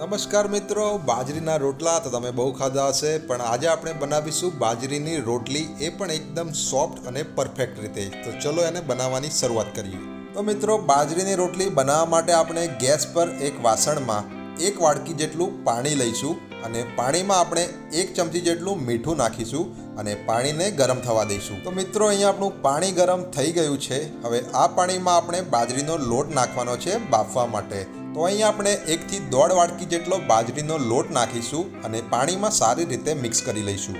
નમસ્કાર મિત્રો, બાજરીના રોટલા તો તમે બહુ ખાધા હશે, પણ આજે આપણે બનાવીશું બાજરીની રોટલી. એ પણ એકદમ સોફ્ટ અને પરફેક્ટ રીતે. તો ચલો એને બનાવવાની શરૂઆત કરીએ. તો મિત્રો, બાજરીની રોટલી બનાવવા માટે આપણે ગેસ પર એક વાસણમાં એક વાડકી જેટલું પાણી લઈશું અને પાણીમાં આપણે એક ચમચી જેટલું મીઠું નાખીશું અને પાણીને ગરમ થવા દઈશું. તો મિત્રો, અહીંયા આપણું પાણી ગરમ થઈ ગયું છે. હવે આ પાણીમાં આપણે બાજરીનો લોટ નાખવાનો છે બાફવા માટે. તો અહીંયા આપણે એકથી દોઢ વાડકી જેટલો બાજરીનો લોટ નાખીશું અને પાણીમાં સારી રીતે મિક્સ કરી લઈશું.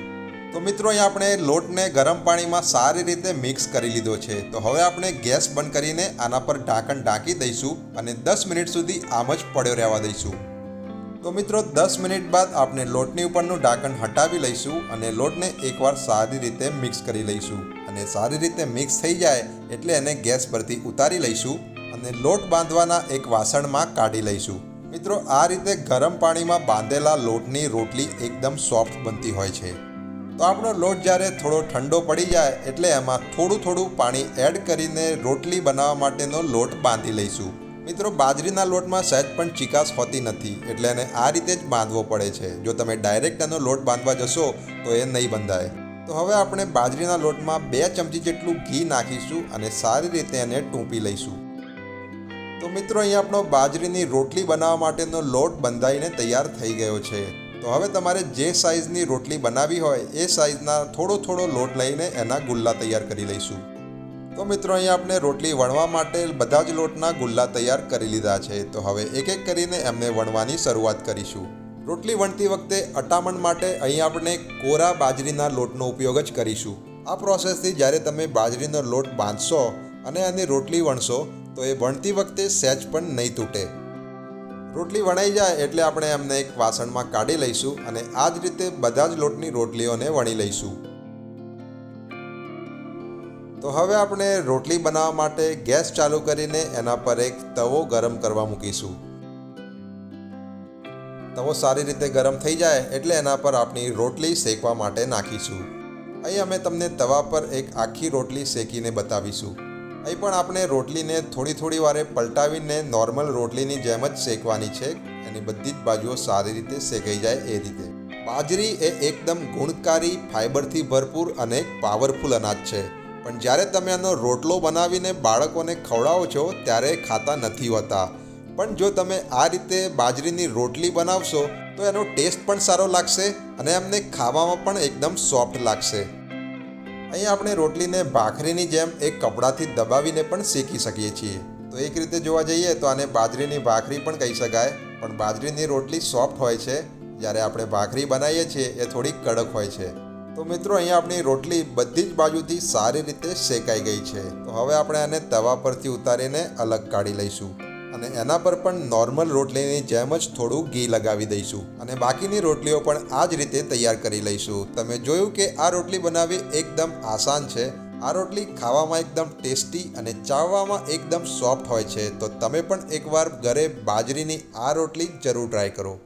તો મિત્રો અહીંયા આપણે લોટને ગરમ પાણીમાં સારી રીતે મિક્સ કરી લીધો છે. તો હવે આપણે ગેસ બંધ કરીને આના પર ઢાંકણ ઢાંકી દઈશું અને દસ મિનિટ સુધી આમ જ પડ્યો રહેવા દઈશું. તો મિત્રો, દસ મિનિટ બાદ આપણે લોટની ઉપરનું ઢાંકણ હટાવી લઈશું અને લોટને એકવાર સારી રીતે મિક્સ કરી લઈશું. અને સારી રીતે મિક્સ થઈ જાય એટલે એને ગેસ પરથી ઉતારી લઈશું. અને લોટ બાંધવાના એક વાસણમાં કાઢી લઈશું. મિત્રો, આ રીતે ગરમ પાણીમાં બાંધેલા લોટની રોટલી એકદમ સોફ્ટ બનતી હોય છે. તો આપણો લોટ જ્યારે થોડો ઠંડો પડી જાય એટલે એમાં થોડું થોડું પાણી એડ કરીને રોટલી બનાવવા માટેનો લોટ બાંધી લઈશું. મિત્રો, બાજરીના લોટમાં સહેજ પણ ચિકાસ હોતી નથી એટલે એને આ રીતે જ બાંધવો પડે છે. જો તમે ડાયરેક્ટ એનો લોટ બાંધવા જશો, તો એ નહીં બંધાય. તો હવે આપણે બાજરીના લોટમાં બે ચમચી જેટલું ઘી નાખીશું અને સારી રીતે એને ટૂંપી લઈશું. તો મિત્રો અહીંયા આપણો બાજરીની રોટલી બનાવવા માટેનો લોટ બંધાઈને તૈયાર થઈ ગયો છે. તો હવે તમારે જે સાઇઝની રોટલી બનાવી હોય, એ સાઇઝના થોડો થોડો લોટ લઈને એના ગુલ્લા તૈયાર કરી લઈશું. તો મિત્રો અહીંયા આપણે રોટલી વણવા માટે બધા જ લોટના ગુલ્લા તૈયાર કરી લીધા છે. તો હવે એક એક કરીને એમને વણવાની શરૂઆત કરીશું. રોટલી વણતી વખતે અટામણ માટે અહીં આપણે કોરા બાજરીના લોટનો ઉપયોગ જ કરીશું. આ પ્રોસેસથી જ્યારે તમે બાજરીનો લોટ બાંધશો અને એની રોટલી વણશો તો એ વણતી વખતે સહેજ પણ નહીં તૂટે. રોટલી વણાઈ જાય એટલે આપણે એમને એક વાસણમાં કાઢી લઈશું અને આ જ રીતે બધા જ લોટની રોટલીઓને વણી લઈશું. તો હવે આપણે રોટલી બનાવવા માટે ગેસ ચાલુ કરીને એના પર એક તવો ગરમ કરવા મૂકીશું. તવો સારી રીતે ગરમ થઈ જાય એટલે એના પર આપણી રોટલી શેકવા માટે નાખીશું. અહીં અમે તમને તવા પર એક આખી રોટલી શેકીને બતાવીશું. અહીં પણ આપણે રોટલીને થોડી થોડી વારે પલટાવીને નોર્મલ રોટલીની જેમ જ શેકવાની છે. એની બધી જ બાજુઓ સારી રીતે શેકાઈ જાય એ રીતે. બાજરી એ એકદમ ગુણકારી ફાઇબરથી ભરપૂર અને પાવરફુલ અનાજ છે. પણ જ્યારે તમે આનો રોટલો બનાવીને બાળકોને ખવડાવો છો, ત્યારે ખાતા નથી હોતા. પણ જો તમે આ રીતે બાજરીની રોટલી બનાવશો, તો એનો ટેસ્ટ પણ સારો લાગશે અને એમને ખાવામાં પણ એકદમ સોફ્ટ લાગશે. અહીં આપણે રોટલીને ભાખરીની જેમ એક કપડાથી દબાવીને પણ શેકી શકીએ છીએ. તો એક રીતે જોવા જઈએ તો આને બાજરીની ભાખરી પણ કહી શકાય. પણ બાજરીની રોટલી સોફ્ટ હોય છે. જ્યારે આપણે ભાખરી બનાવીએ છીએ, એ થોડી કડક હોય છે. તો મિત્રો અહીંયા આપણી રોટલી બધી જ બાજુથી સારી રીતે શેકાઈ ગઈ છે. તો હવે આપણે આને તવા પરથી ઉતારીને અલગ કાઢી લઈશું. અને એના પર પણ નોર્મલ રોટલીની જેમ જ થોડું ઘી લગાવી દઈશું. અને બાકીની રોટલીઓ પણ આ જ રીતે તૈયાર કરી લઈશું. તમે જોયું કે આ રોટલી બનાવવી એકદમ આસાન છે. આ રોટલી ખાવામાં એકદમ ટેસ્ટી અને ચાવવામાં એકદમ સોફ્ટ હોય છે. તો તમે પણ એકવાર ઘરે બાજરીની આ રોટલી જરૂર ટ્રાય કરો.